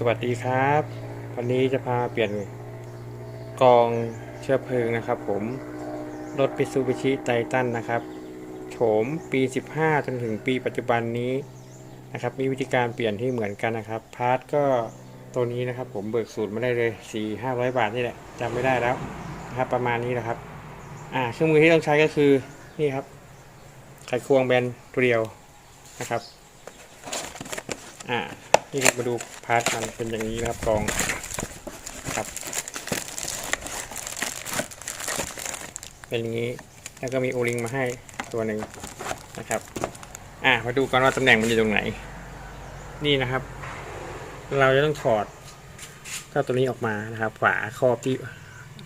สวัสดีครับ วันนี้จะพาเปลี่ยนกองเชื้อเพลิงนะครับผม รถ m ิ t ูบิชิไททันนะครับ โฉมปี 15 จนถึงปีปัจจุบันนี้นะครับ มีวิธีการเปลี่ยนที่เหมือนกันนะครับ พาร์ทก็ตัวนี้นะครับผมเบิกสูตรมาได้เลย 4 500 บาทนี่แหละจำไม่ได้แล้วนะครับประมาณนี้นะครับ อ่าเครื่องมือที่ต้องใช้ก็คือนี่ครับ ไขควงแบนตัวเดียวนะครับ อ่า นี่มาดูพาร์ทมันเป็นอย่างนี้นะครับกองครับ เป็นอย่างนี้แล้วก็มีโอลิงมาให้ตัวหนึ่งนะครับ อ่ามาดูกันว่าตำแหน่งมันอยู่ตรงไหน นี่นะครับ เราจะต้องถอดเจ้าตัวนี้ออกมานะครับ ฝาครอบที่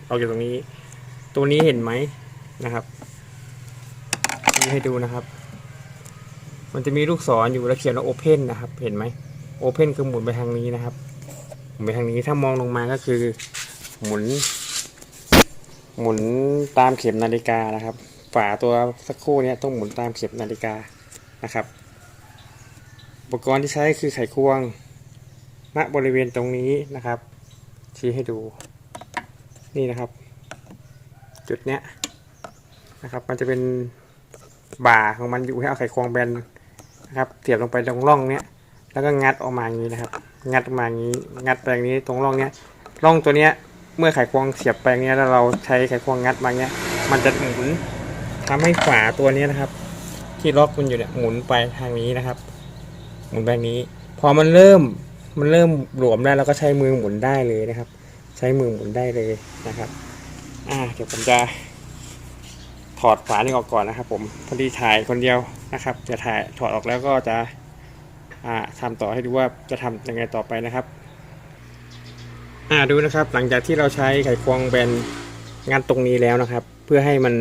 ออกจากตรงนี้ ตัวนี้เห็นไหมนะครับนี่ให้ดูนะครับ มันจะมีลูกศรอยู่แล้วเขียนว่า Open นะครับ เห็นไหม โอเพนคือหมุนไปทางนี้นะครับหมุนไปทางนี้ถ้ามองลงมาก็คือ หมุน หมุนตามเข็มนาฬิกานะครับ ฝาตัวสักครู่นี้ต้องหมุนตามเข็มนาฬิกานะครับ อุปกรณ์ที่ใช้คือไขควงณบริเวณตรงนี้นะครับ ชี้ให้ดูนี่นะครับ จุดเนี้ยนะครับ มันจะเป็นบ่าของมันอยู่ให้เอาไขควงแบนนะครับเสียบลงไปตรงร่องเนี้ย แล้วก็งัดออกมาอย่างนี้นะครับ งัดออกมาอย่างนี้ งัดไปอย่างนี้ตรงร่องเนี้ยร่องตัวเนี้ยเมื่อไขควงเสียบไปอย่างเนี้ยแล้วเราใช้ไขควงงัดมาเนี้ย มันจะหมุนทำให้ฝาตัวเนี้ยนะครับ ที่ล็อกมันอยู่เนี่ยหมุนไปทางนี้นะครับ หมุนไปอย่างนี้ พอมันเริ่มมันเริ่มหลวมได้เราก็ใช้มือหมุนได้เลยนะครับ ใช้มือหมุนได้เลยนะครับ อ่าเดี๋ยวผมจะถอดฝานี่ออกก่อนนะครับ ผมพอดีถ่ายคนเดียวนะครับ จะถ่ายถอดออกแล้วก็จะ อ่าทำต่อให้ดูว่าจะทำยังไงต่อไปนะครับดูนะครับหลังจากที่เราใช้ไขควงแบนงัดตรงนี้แล้วนะครับ เพื่อให้มัน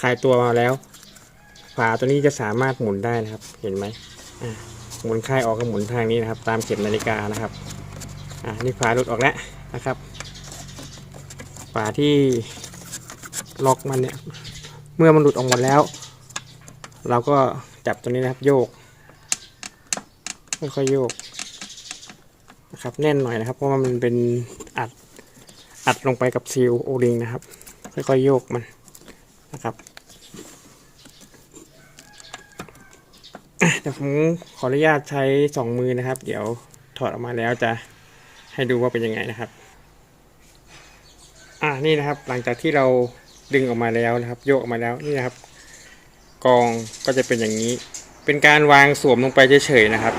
คลายตัวมาแล้วฝาตัวนี้จะสามารถหมุนได้นะครับ เห็นไหมหมุนคลายออกก็หมุนทางนี้นะครับ ตามเข็มนาฬิกานะครับอ่านี่ฝาหลุดออกแล้วนะครับฝาที่ล็อกมันเนี่ย เมื่อมันหลุดออกหมดแล้ว เราก็จับตัวนี้นะครับโยก ไม่ค่อยโยกนะครับแน่นหน่อยนะครับ เพราะว่ามันเป็นอัดอัดลงไปกับซีลโอริงนะครับ ค่อยๆโยกมันนะครับอะเดี๋ยวผมขออนุญาตใช้สองมือนะครับ เดี๋ยวถอดออกมาแล้วจะให้ดูว่าเป็นยังไงนะครับอะนี่นะครับ หลังจากที่เราดึงออกมาแล้วนะครับ โยกออกมาแล้วนี่นะครับ กองก็จะเป็นอย่างนี้ เป็นการวางสวมลงไปเฉยๆนะครับ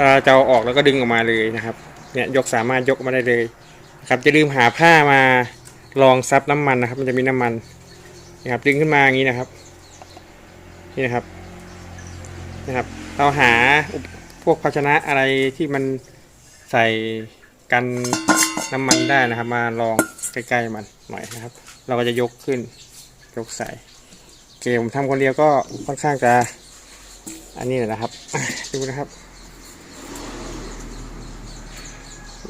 ถ้าจะเอาออกแล้วก็ดึงออกมาเลยนะครับ เนี่ยยกสามารถยกมาได้เลยนะครับจะลืมหาผ้ามารองซับน้ำมันนะครับ มันจะมีน้ำมันนะครับดึงขึ้นมาอย่างนี้นะครับ นี่นะครับนะครับ เราหาพวกภาชนะอะไรที่มันใส่กันน้ำมันได้นะครับ มาลองใกล้ๆมันหน่อยนะครับ เราก็จะยกขึ้นยกใส่เกมทำคนเดียวก็ค่อนข้างจะอันนี้แหละนะครับ ดูนะครับ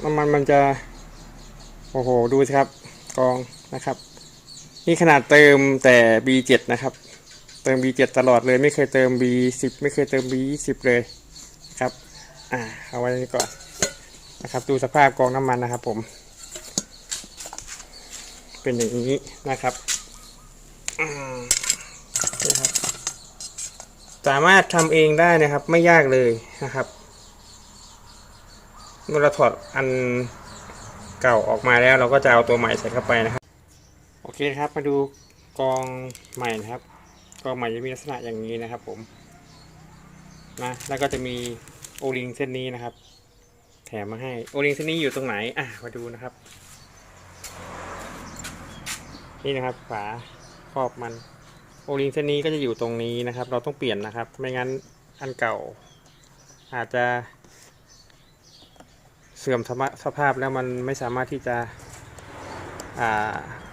น้ำมันมันจะโอ้โหดูสิครับกองนะครับ นี่ขนาดเติมแต่ B7 นะครับ เติม B7 ตลอดเลยไม่เคยเติม B10 ไม่เคยเติม B20 เลยนะครับอ่าเอาไว้นี่ก่อนนะครับดูสภาพกองน้ำมันนะครับผม เป็นอย่างนี้นะครับนี่ครับ สามารถทำเองได้นะครับไม่ยากเลยนะครับ เมื่อเราถอดอันเก่าออกมาแล้ว เราก็จะเอาตัวใหม่ใส่เข้าไปนะครับ โอเคครับ มาดูกองใหม่นะครับ กองใหม่จะมีลักษณะอย่างนี้นะครับ ผมนะแล้วก็จะมีโอลิงเส้นนี้นะครับ แถมมาให้โอลิงเส้นนี้อยู่ตรงไหนอะมาดูนะครับ นี่นะครับฝาครอบมันโอลิงเส้นนี้ก็จะอยู่ตรงนี้นะครับ เราต้องเปลี่ยนนะครับ ไม่งั้นอันเก่า อาจจะ เสื่อมสภาพแล้วมันไม่สามารถที่จะ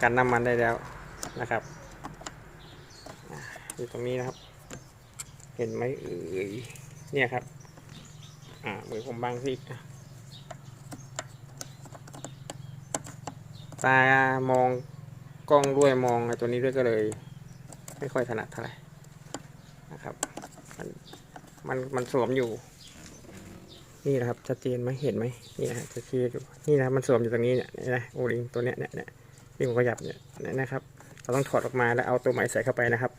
กันน้ำมันได้แล้วนะครับอยู่ตรงนี้นะครับ เห็นไหมเอ่ยเนี่ยครับอ่ามือผมบังสิอ่ตามองกล้องด้วยมองไอ้ตัวนี้ด้วยก็เลย ไม่ค่อยถนัดเท่าไหร่นะครับ มันมันมันสวมอยู่ นี่นะครับชัดเจนไหมเห็นไหมนี่นะฮะชัดเจนอยู่นี่นะมันสวมอยู่ตรงนี้เนี่ยนี่นะโอลิงตัวเนี้ยเนี่ยเนี่ยที่ผมขยับเนี่ยเนี่ยนะครับ เราต้องถอดออกมาแล้วเอาตัวใหม่ใส่เข้าไปนะครับ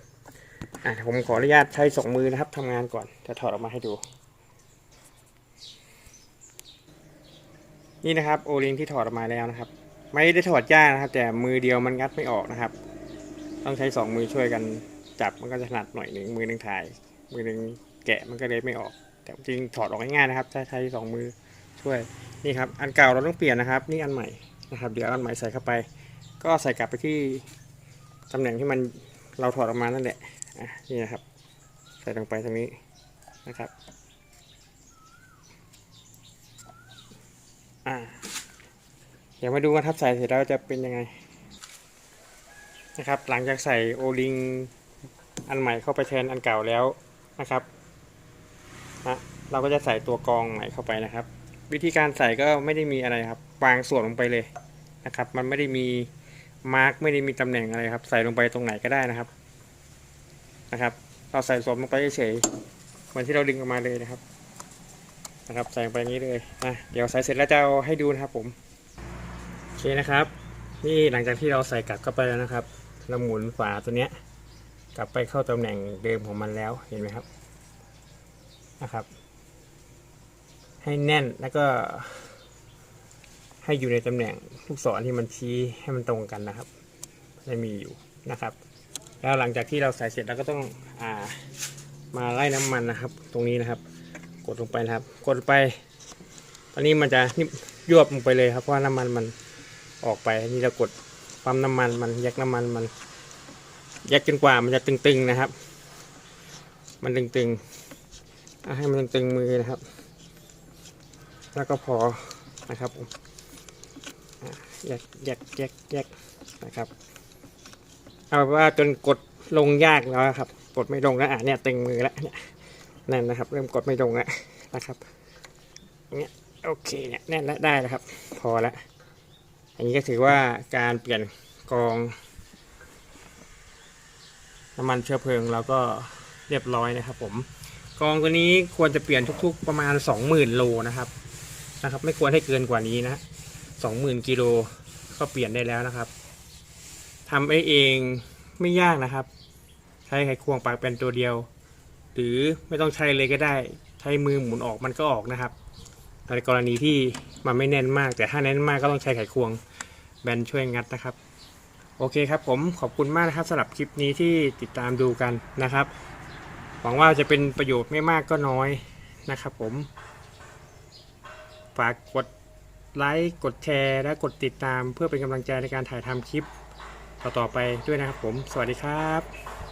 อะผมขออนุญาตใช้สองมือนะครับทำงานก่อนจะถอดออกมาให้ดู นี่นะครับโอลิงที่ถอดออกมาแล้วนะครับ ไม่ได้ถอดยากนะครับ แต่มือเดียวมันงัดไม่ออกนะครับ ต้องใช้สองมือช่วยกันจับมันก็จะถนัดหน่อยหนึ่งมือหนึ่งถ่าย มือหนึ่งแกะมันก็เลยไม่ออก แต่จริงถอดออกง่ายๆนะครับถ้าใช้สองมือช่วย นี่ครับ อันเก่าเราต้องเปลี่ยนนะครับ นี่อันใหม่นะครับ เดี๋ยวอาอันใหม่ใส่เข้าไป ก็ใส่กลับไปที่ตำแหน่งที่มันเราถอดออกมานั่นแหละอะนี่นะครับ ใส่ลงไปตรงนี้นะครับอ่าเดี๋ยวมาดูกันครับใส่เสร็จแล้วจะเป็นยังไงนะครับ หลังจากใส่โอลิงอันใหม่เข้าไปแทนอันเก่าแล้วนะครับะเราก็จะใส่ตัวกรองใหม่เข้าไปนะครับ วิธีการใส่ก็ไม่ได้มีอะไรครับวางส่วนลงไปเลยนะครับ มันไม่ได้มีมาร์กไม่ได้มีตำแหน่งอะไรครับ ใส่ลงไปตรงไหนก็ได้นะครับนะครับ เราใส่ส่วมลงไปเฉยๆเหมือนที่เราดึงออกมาเลยนะครับนะครับ ใส่ลงไปอย่างนี้เลยอะเดี๋ยวใส่เสร็จแล้วจะเอาให้ดูนะครับผมโอเคนะครับ นี่หลังจากที่เราใส่กลับเข้าไปแล้วนะครับเราหมุนฝาตัวเนี้ยกลับไปเข้าตำแหน่งเดิมของมันแล้วเห็นไหมครับ นะครับ ให้แน่นแล้วก็ ให้อยู่ในตำแหน่งลูกศรที่มันชี้ให้มันตรงกันนะครับจะมีอยู่นะครับ แล้วหลังจากที่เราใส่เสร็จเราก็ต้องอ่ามาไล่น้ำมันนะครับ ตรงนี้นะครับ กดลงไปนะครับ กดไป ตอนนี้มันจะนิบยวบลงไปเลยครับเพราะน้ำมันมันออกไปนี่เรากดปั๊มน้ำมันมันแยกน้ำมันมันแยกจนกว่ามันจะตึงๆนะครับ มันตึงๆ ให้มันตึงมือนะครับ แล้วก็พอนะครับผมอะแยกแยกแยกแยกนะครับ เอาว่าจนกดลงยากแล้วครับ กดไม่ลงแล้วอะเนี่ยตึงมือแล้วเนี่ยนั่นนะครับ เริ่มกดไม่ลงแล้วนะครับเนี่ยโอเคเนี่ยแน่นแล้วได้แล้วครับ พอแล้วอันนี้ก็ถือว่าการเปลี่ยนกองน้ำมันเชื้อเพลิงเราก็เรียบร้อยนะครับผม กรองตัวนี้ควรจะเปลี่ยนทุกๆประมาณ 20,000โลนะครับนะครับ ไม่ควรให้เกินกว่านี้นะ20,000กิโลก็เปลี่ยนได้แล้วนะครับทำเองไม่ยากนะครับ ใช้ไขควงปากเป็นตัวเดียว หรือไม่ต้องใช้เลยก็ได้ ใช้มือหมุนออกมันก็ออกนะครับในกรณีที่มันไม่แน่นมาก แต่ถ้าแน่นมากก็ต้องใช้ไขควงแบนช่วยงัดนะครับ โอเคครับผมขอบคุณมากนะครับสำหรับคลิปนี้ที่ติดตามดูกันนะครับ หวังว่าจะเป็นประโยชน์ไม่มากก็น้อยนะครับผม ฝากกดไลค์กดแชร์และกดติดตามเพื่อเป็นกำลังใจในการถ่ายทำคลิปต่อๆไปด้วยนะครับผม สวัสดีครับ